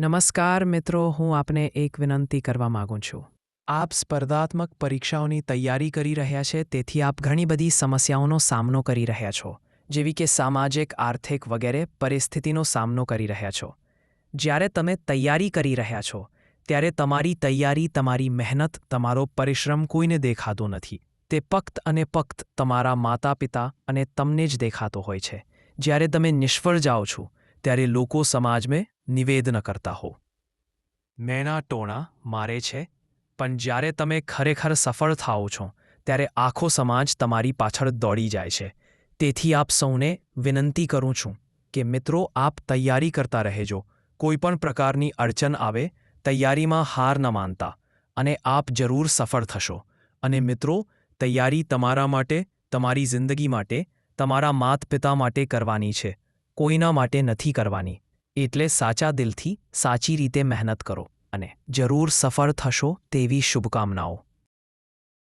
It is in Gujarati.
નમસ્કાર મિત્રો, હું આપને એક વિનંતી કરવા માગું છું. આપ સ્પર્ધાત્મક પરીક્ષાઓની તૈયારી કરી રહ્યા છે, તેથી આપ ઘણી બધી સમસ્યાઓનો સામનો કરી રહ્યા છો, જેવી કે સામાજિક, આર્થિક વગેરે પરિસ્થિતિનો સામનો કરી રહ્યા છો. જ્યારે તમે તૈયારી કરી રહ્યા છો, ત્યારે તમારી તૈયારી, તમારી મહેનત, તમારો પરિશ્રમ કોઈને દેખાતો નથી. તે પક્ત અને પક્ત તમારા માતા પિતા અને તમને જ દેખાતો હોય છે. જ્યારે તમે નિષ્ફળ જાઓ છો, ત્યારે લોકો સમાજમાં નિવેદન કરતા હો. મેના ટોણા મારે છે, પણ જ્યારે તમે ખરેખર સફળ થાઓ છો, ત્યારે આખો સમાજ તમારી પાછળ દોડી જાય છે. તેથી આપ સૌને વિનંતી કરું છું કે મિત્રો, આપ તૈયારી કરતા રહેજો. કોઈ પણ પ્રકારની અડચણ આવે, તૈયારીમાં હાર ન માનતા અને આપ જરૂર સફળ થશો. અને મિત્રો, તૈયારી તમારા માટે, તમારી જિંદગી માટે, તમારા માત પિતા માટે કરવાની છે. કોઈના માટે નથી કરવાની. એટલે સાચા દિલથી સાચી રીતે મહેનત કરો અને જરૂર સફળ થશો તેવી શુભકામનાઓ.